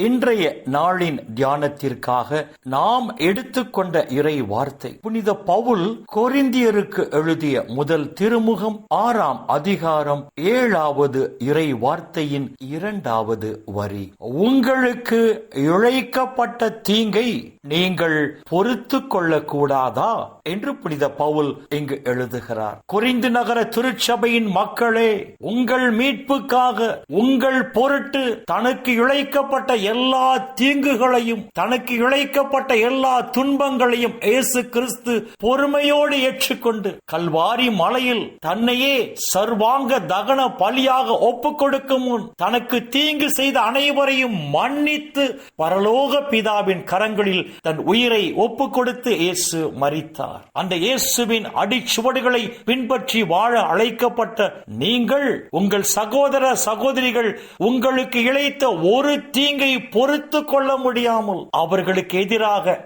இன்றைய நாளின் தியானத்திற்காக நாம் எடுத்துக்கொண்ட இறை வார்த்தை. புனித பவுல் கொரிந்தியருக்கு எழுதிய முதல் திருமுகம் ஆறாம் அதிகாரம் ஏழாவது இறை வார்த்தையின் இரண்டாவது வரி. உங்களுக்கு இழைக்கப்பட்ட தீங்கை நீங்கள் பொறுத்து கொள்ளக்கூடாதா? என்று புனித பவுல் இங்கு எழுதுகிறார். குறிந்து நகர திருச்சபையின் மக்களே உங்கள் மீட்புக்காக உங்கள் பொருட்டு தனக்கு இழைக்கப்பட்ட எல்லா தீங்குகளையும் தனக்கு இழைக்கப்பட்ட எல்லா துன்பங்களையும் இயேசு கிறிஸ்து பொறுமையோடு ஏற்றுக்கொண்டு கல்வாரி மலையில் தன்னையே சர்வாங்க தகன பலியாக ஒப்பு கொடுக்கும் முன் தனக்கு தீங்கு செய்த அனைவரையும் மன்னித்து பரலோக பிதாவின் கரங்களில் தன் உயிரை ஒப்பு கொடுத்து இயேசு மறித்தார் அந்த இயேசுவின் அடிச்சுவடுகளை பின்பற்றி வாழ அழைக்கப்பட்ட நீங்கள் உங்கள் சகோதர சகோதரிகள் உங்களுக்கு இழைத்த ஒரு தீங்கை பொறுத்து கொள்ள முடியாமல் அவர்களுக்கு எதிராக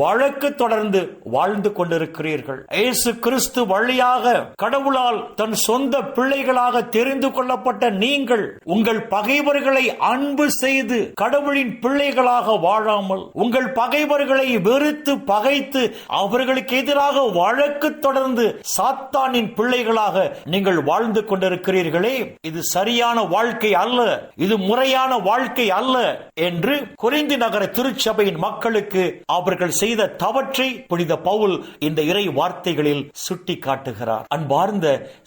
வழக்கு தொடர்ந்து வாழ்ந்து கொண்டிருக்கிறீர்கள். இயேசு கிறிஸ்து வழியாக கடவுளால் தன் சொந்த பிள்ளைகளாக தெரிந்து கொள்ளப்பட்ட நீங்கள் உங்கள் பகைவர்களை அன்பு செய்து கடவுளின் பிள்ளைகளாக வாழாமல் உங்கள் பகைவர்களை வெறுத்து பகைத்து அவர்களுக்கு எதிராக வழக்கு தொடர்ந்து சாத்தானின் பிள்ளைகளாக நீங்கள் வாழ்ந்து கொண்டிருக்கிறீர்களே. இது சரியான வாழ்க்கை அல்ல. இது முறையான வாழ்க்கை அல்ல என்று குறைந்து நகர திருச்சபையின் மக்களுக்கு அவர்கள் செய்த தவற்றை புனித பவுல் இந்த இறை வார்த்தைகளில் சுட்டி காட்டுகிறார் அன்பார்ந்த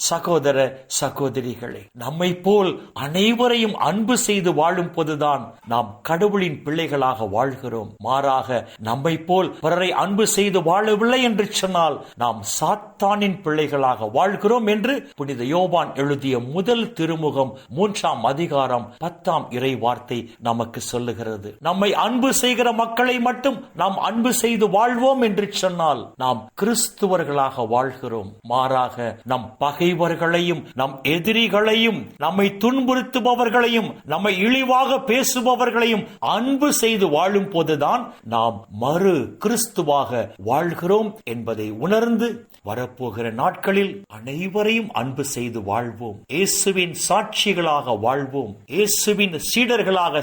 சகோதர சகோதரிகளே நம்மை போல் அனைவரையும் அன்பு செய்து வாழும் போதுதான் நாம் கடவுளின் பிள்ளைகளாக வாழ்கிறோம். மாறாக நம்மை போல் பிறரை அன்பு செய்து வாழவில்லை என்று சொன்னால் நாம் சாத்தானின் பிள்ளைகளாக வாழ்கிறோம் என்று புனித யோபான் எழுதிய முதல் திருமுகம் மூன்றாம் அதிகாரம் பத்தாம் இறை வார்த்தை நமக்கு சொல்ல சொல்லுகிறது நம்மை அன்பு செய்கிற மக்களை மட்டும் நாம் அன்பு செய்து வாழ்வோம் என்று சொன்னால் நாம் கிறிஸ்துவர்களாக வாழ்கிறோம். மாறாக நம் பகைவர்களையும் நம் எதிரிகளையும் நம்மை துன்புறுத்துபவர்களையும் நம்மை இழிவாக பேசுபவர்களையும் அன்பு செய்து வாழும் போதுதான் நாம் மறு கிறிஸ்துவாக வாழ்கிறோம் என்பதை உணர்ந்து வரப்போகிற நாட்களில் அனைவரையும் அன்பு செய்து வாழ்வோம். இயேசுவின் சாட்சிகளாக வாழ்வோம். இயேசுவின் சீடர்களாக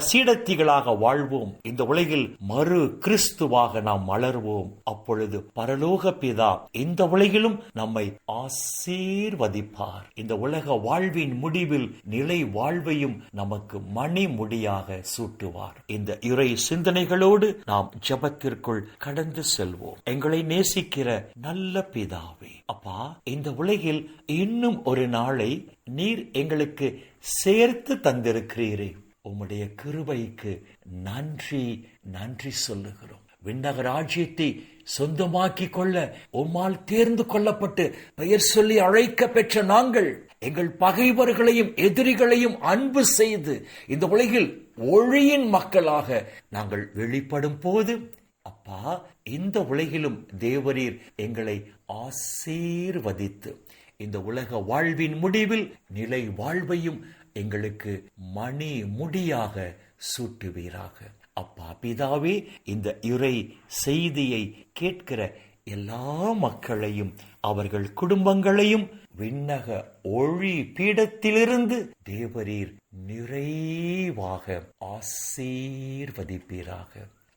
சீடத்திகளாக வாழ்வோம். இந்த உலகில் மறு கிறிஸ்துவாக நாம் மலர்வோம். அப்பொழுது பரலோக பிதா இந்த உலகிலும் நம்மை ஆசீர்வதிப்பார். இந்த உலக வாழ்வின் முடிவில் நிலை வாழ்வையும் நமக்கு மணி முடியாக சூட்டுவார். இந்த இறை சிந்தனைகளோடு நாம் ஜபத்திற்குள் கடந்து செல்வோம். எங்களை நேசிக்கிற நல்ல பிதாவே அப்பா இந்த உலகில் இன்னும் ஒரு நாளை நீர் எங்களுக்கு சேர்த்து தந்திருக்கிறீரே. உம்முடைய கிருபைக்கு நன்றி நன்றி சொல்லுகிறோம். விண்ணக ராஜ்யத்தை சொந்தமாக்கி கொள்ள உம்மால் தேர்ந்து கொள்ளப்பட்டு பெயர் சொல்லி அழைக்க பெற்ற நாங்கள் எங்கள் பகைவர்களையும் எதிரிகளையும் அன்பு செய்து இந்த உலகில் ஒளியின் மக்களாக நாங்கள் வெளிப்படும் போது அப்பா இந்த உலகிலும் தேவரீர் எங்களை ஆசீர்வதித்து இந்த உலக வாழ்வின் முடிவில் நிலை வாழ்வையும் எங்களுக்கு மணி முடியாக சூட்டுவீராக. அப்பா பிதாவே இந்த இறை செய்தியை கேட்கிற எல்லா மக்களையும் அவர்கள் குடும்பங்களையும் விண்ணக ஒளி பீடத்திலிருந்து தேவரீர் நிறைவாக ஆசீர்வதிப்பீராக.